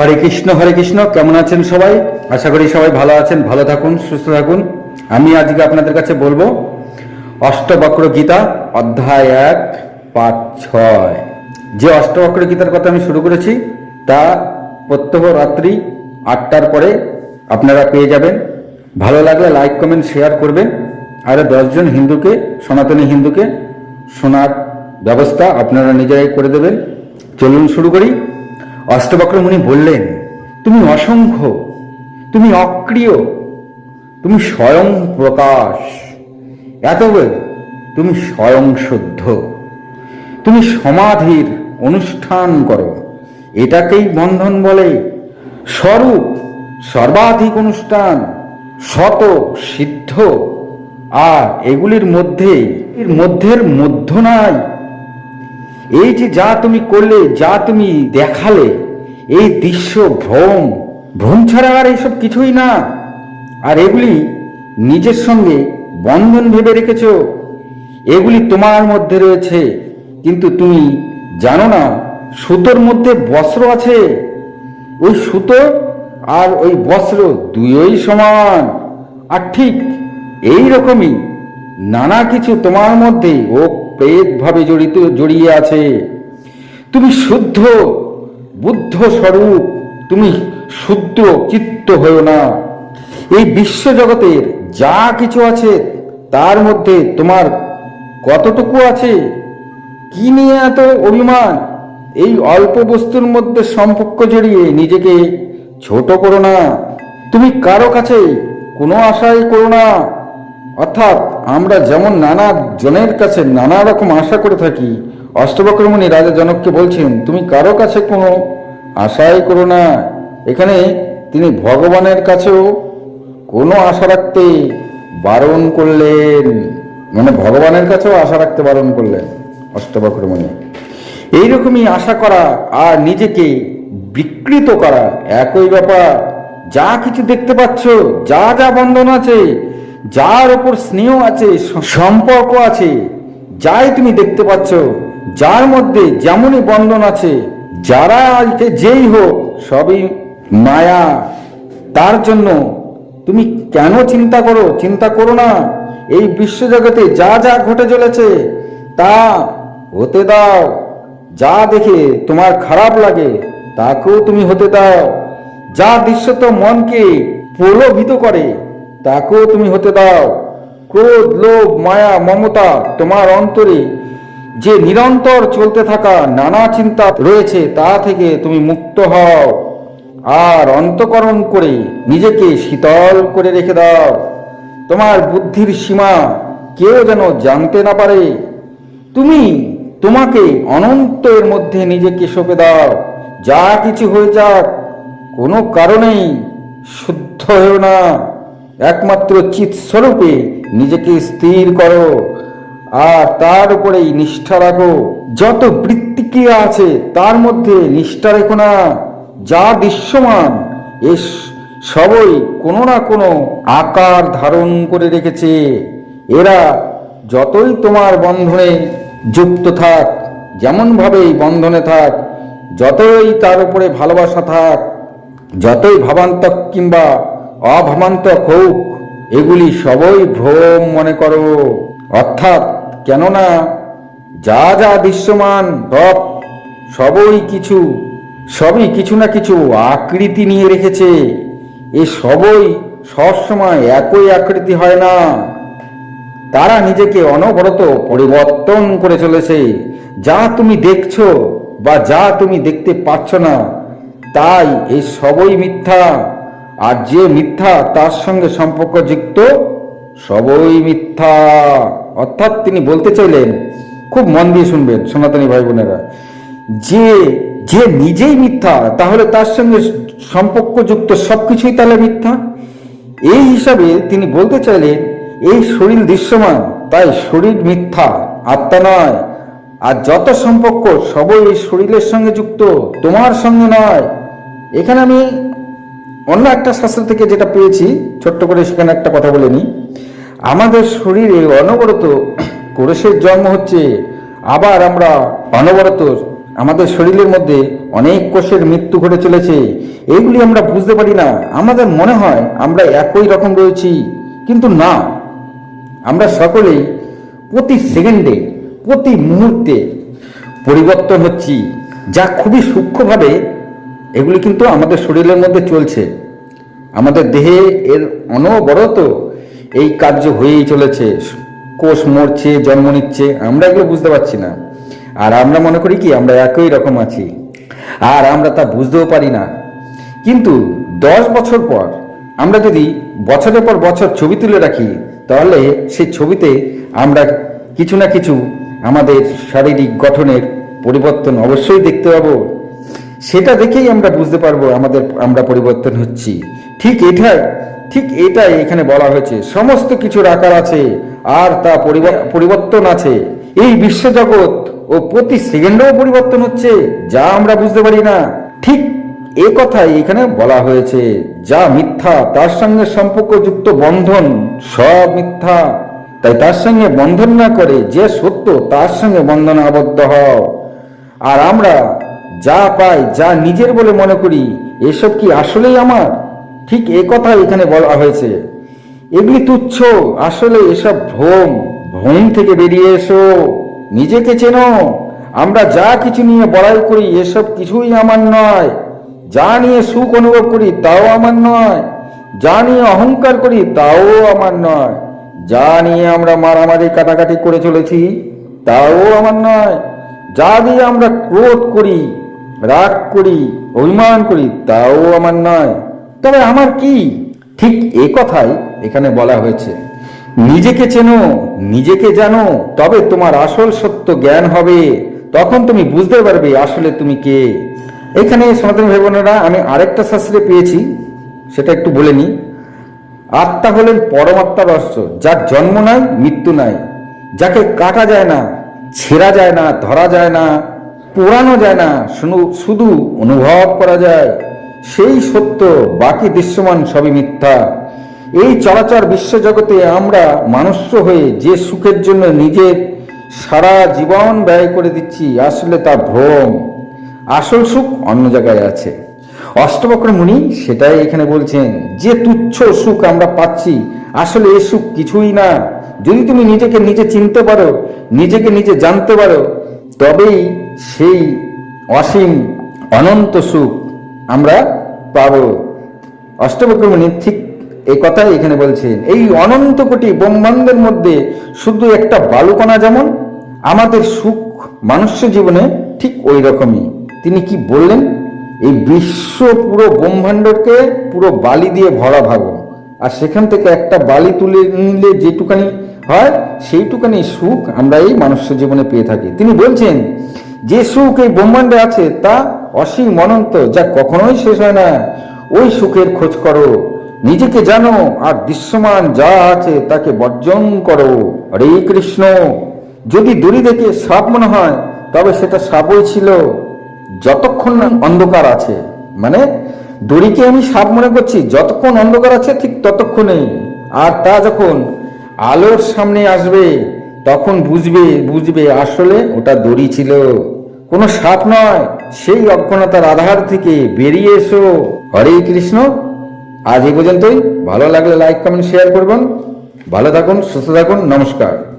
হরে কৃষ্ণ হরে কৃষ্ণ, কেমন আছেন সবাই? আশা করি সবাই ভালো আছেন, ভালো থাকুন, সুস্থ থাকুন। আমি আজকে আপনাদের কাছে বলব, অষ্টবক্র গীতা, অধ্যায় এক পাঁচ ছয়। যে অষ্টবক্র গীতার কথা আমি শুরু করেছি, তা প্রত্যহ রাত্রি আটটার পরে আপনারা পেয়ে যাবেন। ভালো লাগলে লাইক, কমেন্ট, শেয়ার করবেন। আর দশজন হিন্দুকে, সনাতনী হিন্দুকে শোনার ব্যবস্থা আপনারা নিজেরাই করে দেবেন। চলুন শুরু করি। অষ্টবক্র মুনি বললেন, তুমি অসংখ্য, তুমি অক্রিয়, তুমি স্বয়ং প্রকাশ। এত তুমি স্বয়ং শুদ্ধ। তুমি সমাধির অনুষ্ঠান করো। এটাকেই বন্ধন বলে। স্বরূপ, সর্বাধিক অনুষ্ঠান, শত সিদ্ধ। আর এগুলির মধ্যে, এর মধ্যের মধ্য নাই। এই যে যা তুমি করলে, যা তুমি দেখালে, এই দৃশ্য, ভ্রম ভ্রম ছাড়া আর এইসব কিছুই না। আর এগুলি নিজের সঙ্গে বন্ধন ভেবে রেখেছ। এগুলি তোমার মধ্যে রয়েছে। কিন্তু তুমি জানো না, সুতোর মধ্যে বস্ত্র আছে। ওই সুতো আর ওই বস্ত্র দুইই সমান। আর ঠিক এই রকমই নানা কিছু তোমার মধ্যে ও প্রেতভাবে জড়িত, জড়িয়ে আছে। তুমি শুদ্ধ, বুদ্ধ স্বরূপ, তুমি শুদ্ধ চিত্ত হয়েও না। এই বিশ্ব জগতের যা কিছু আছে, তার মধ্যে তোমার কতটুকু আছে? কি নিয়ে এত অভিমান? এই অল্প বস্তুর মধ্যে সম্পর্ক জড়িয়ে নিজেকে ছোট করো না। তুমি কারও কাছে কোনো আশাই করো না। অর্থাৎ আমরা যেমন নানা জনের কাছে নানা রকম আশা করে থাকি, অষ্টবক্রমণি রাজা জনককে বলছেন, তুমি কারও কাছে কোনো আশাই করো না। এখানে তিনি ভগবানের কাছেও কোনো আশা রাখতে বারণ করলেন। মানে ভগবানের কাছেও আশা রাখতে বারণ করলেন অষ্টবক্রমণি। এইরকমই আশা করা আর নিজেকে বিকৃত করা একই ব্যাপার। যা কিছু দেখতে পাচ্ছ, যা যা বন্ধন আছে যার ওপর স্নেহ আছে সম্পর্ক আছে, যাই তুমি দেখতে পাচ্ছ, যার মধ্যে যেমনই বন্ধন আছে, যারা আজকে যেই হোক, সবই মায়া। তার জন্য তুমি কেন চিন্তা করো? চিন্তা করো না। এই বিশ্বজগতে যা যা ঘটে চলেছে, তা হতে দাও। যা দেখে তোমার খারাপ লাগে, তাকেও তুমি হতে দাও। যা দৃশ্যত মনকে প্রলোভিত করে তাকেও তুমি হতে দাও। ক্রোধ, লোভ, মায়া, মমতা, তোমার অন্তরে যে নিরন্তর চলতে থাকা নানা চিন্তা রয়েছে, তা থেকে তুমি মুক্ত হও। আর অন্তকরণ করে নিজেকে শীতল করে রেখে দাও। তোমার বুদ্ধির সীমা কেউ যেন জানতে না পারে। তুমি তোমাকে অনন্তের মধ্যে নিজেকে সঁপে দাও। যা কিছু হয়ে যাক, কোনো কারণেই শুদ্ধ হয়েও না। একমাত্র চিৎ স্বরূপে নিজেকে স্থির করো, আর তার উপরেই নিষ্ঠা রাখো। যত বৃত্তিক্রিয়া আছে, তার মধ্যে নিষ্ঠা রেখো না। যা দৃশ্যমান, এ সবই কোনো না কোনো আকার ধারণ করে রেখেছে। এরা যতই তোমার বন্ধনে যুক্ত থাক, যেমনভাবেই বন্ধনে থাক, যতই তার উপরে ভালোবাসা থাক, যতই ভাবান্তক কিংবা অভাবান্তক হোক এগুলি সবই ভ্রম মনে করো। অর্থাৎ কেননা যা যা দৃশ্যমান সব সবই কিছু সবই কিছু না কিছু আকৃতি নিয়ে রেখেছে। এ সবই সবসময় একই আকৃতি হয় না। তারা নিজেকে অনবরত পরিবর্তন করে চলেছে। যা তুমি দেখছ বা যা তুমি দেখতে পাচ্ছ না, তাই এই সবই মিথ্যা। আর যে মিথ্যা তার সঙ্গে সম্পর্কযুক্ত সবই মিথ্যা। অর্থাৎ তিনি বলতে চাইলেন, খুব মন দিয়ে শুনবেন সনাতনী ভাই বোনেরা যে যে নিজেই মিথ্যা, তাহলে তার সঙ্গে সম্পর্কযুক্ত সবকিছুই তাহলে মিথ্যা? এই হিসাবে তিনি বলতে চাইলেন, এই শরীর দৃশ্যমান, তাই শরীর মিথ্যা, আত্মা নয়। আর যত সম্পর্ক, সবই এই শরীরের সঙ্গে যুক্ত, তোমার সঙ্গে নয়। এখানে আমি অন্য একটা শাস্ত্র থেকে যেটা পেয়েছি, ছোট্ট করে সেখানে একটা কথা বলে নিই। আমাদের শরীরে অনবরত পুরুষের জন্ম হচ্ছে, আবার আমরা অনবরত আমাদের শরীরের মধ্যে অনেক কোষের মৃত্যু ঘটে চলেছে। এইগুলি আমরা বুঝতে পারি না। আমাদের মনে হয় আমরা একই রকম রয়েছি, কিন্তু না। আমরা সকলেই প্রতি সেকেন্ডে, প্রতি মুহূর্তে পরিবর্তন হচ্ছি, যা খুবই সূক্ষ্মভাবে এগুলি কিন্তু আমাদের শরীরের মধ্যে চলছে। আমাদের দেহে এর অনবরত এই কার্য হয়েই চলেছে। কোষ মরছে, জন্ম নিচ্ছে, আমরা এগুলো বুঝতে পারছি না। আর আমরা মনে করি কি, আমরা একই রকম আছি। আর আমরা তা বুঝতেও পারি না। কিন্তু দশ বছর পর আমরা যদি বছরের পর বছর ছবি তুলে রাখি, তাহলে সেই ছবিতে আমরা কিছু না কিছু আমাদের শারীরিক গঠনের পরিবর্তন অবশ্যই দেখতে পাবো। সেটা দেখেই আমরা বুঝতে পারব আমাদের, আমরা পরিবর্তন হচ্ছি। ঠিক এটাই ঠিক এটাই এখানে বলা হয়েছে। সমস্ত কিছুর আকার আছে, আর তা পরিবর- পরিবর্তন আছে। এই বিশ্বজগৎ ও প্রতি সেকেন্ডেও পরিবর্তন হচ্ছে, যা আমরা বুঝতে পারি না। ঠিক এ কথাই এখানে বলা হয়েছে, যা মিথ্যা, তার সঙ্গে সম্পর্কযুক্ত বন্ধন, সব মিথ্যা। তাই তার সঙ্গে বন্ধন না করে যে সত্য, তার সঙ্গে বন্ধন আবদ্ধ হও। আর আমরা যা পাই, যা নিজের বলে মনে করি, এসব কি আসলেই আমার? ঠিক এ কথা এখানে বলা হয়েছে। এগুলি তুচ্ছ, আসলে এসব ভ্রম। ভ্রম থেকে বেরিয়ে এসো। নিজেকে চেনো। আমরা যা কিছু নিয়ে বড়াই করি, এসব কিছুই আমার নয়। যা নিয়ে সুখ অনুভব করি, তাও আমার নয়। যা নিয়ে অহংকার করি, তাও আমার নয়। যা নিয়ে আমরা মারামারি কাটাকাটি করে চলেছি, তাও আমার নয়। যা দিয়ে আমরা ক্রোধ করি রাগ করি, অভিমান করি, তাও আমার নয়। তবে আমার কি? ঠিক এ কথাই এখানে বলা হয়েছে। নিজেকে চেনো, নিজেকে জানো, তবে তোমার আসল সত্য জ্ঞান হবে। তখন তুমি বুঝতে পারবে আসলে তুমি কে। এখানে সনাতন ভাই বোনেরা আমি আরেকটা শাস্ত্রে পেয়েছি, সেটা একটু বলে নিই। আত্মা হলেন পরমাত্মার রহস্য যার জন্ম নাই, মৃত্যু নাই। যাকে কাটা যায় না, ছেঁড়া যায় না, ধরা যায় না পোড়ানো যায় না শুধু অনুভব করা যায়। সেই সত্য, বাকি দৃশ্যমান সবই মিথ্যা। এই চলাচল বিশ্বজগতে আমরা মানুষ্য হয়ে যে সুখের জন্য নিজের সারা জীবন ব্যয় করে দিচ্ছি, আসলে তা ভ্রম। আসল সুখ অন্য জায়গায় আছে। অষ্টবক্র মুনি সেটাই এখানে বলছেন, যে তুচ্ছ সুখ আমরা পাচ্ছি, আসলে এ সুখ কিছুই না। যদি তুমি নিজেকে নিজে চিনতে পারো, নিজেকে নিজে জানতে পারো, তবেই সেই অসীম অনন্ত সুখ আমরা পাব। অষ্টবক্র মুনি ঠিক এই কথাই এখানে বলছেন, এই অনন্ত কোটি ব্রহ্মাণ্ডের মধ্যে শুধু একটা বালুকণা যেমন, আমাদের সুখ মানুষ্য জীবনে ঠিক ওই রকমই। তিনি কি বললেন? এই বিশ্ব পুরো ব্রহ্মাণ্ডকে পুরো বালি দিয়ে ভরা ভাগো আর সেখান থেকে একটা বালি তুলে নিলে যেটুকানি হয়, সেইটুকানি সুখ আমরা এই মানুষ্য জীবনে পেয়ে থাকি। তিনি বলছেন যে সুখ এই ব্রহ্মাণ্ডে আছে, তা অসীম অনন্ত, যা কখনোই শেষ হয় না। ওই সুখের খোঁজ করো, নিজেকে জানো, আর দৃশ্যমান যা আছে, তাকে বর্জন করো। হরে কৃষ্ণ। যদি দড়ি দেখে সাপ মনে হয়, তবে সেটা সাপই ছিল। যতক্ষণ অন্ধকার আছে মানে দড়িকে আমি সাপ মনে করছি, যতক্ষণ অন্ধকার আছে, ঠিক ততক্ষণে আর তা যখন আলোর সামনে আসবে, তখন বুঝবে বুঝবে আসলে ওটা দড়ি ছিল। কোনো সাপ নয়। সেই অজ্ঞানতার আধার থেকে বেরিয়ে এসো। হরে কৃষ্ণ। আজ এই পর্যন্তই। ভালো লাগলে লাইক কমেন্ট শেয়ার করবেন। ভালো থাকুন, সুস্থ থাকুন। নমস্কার।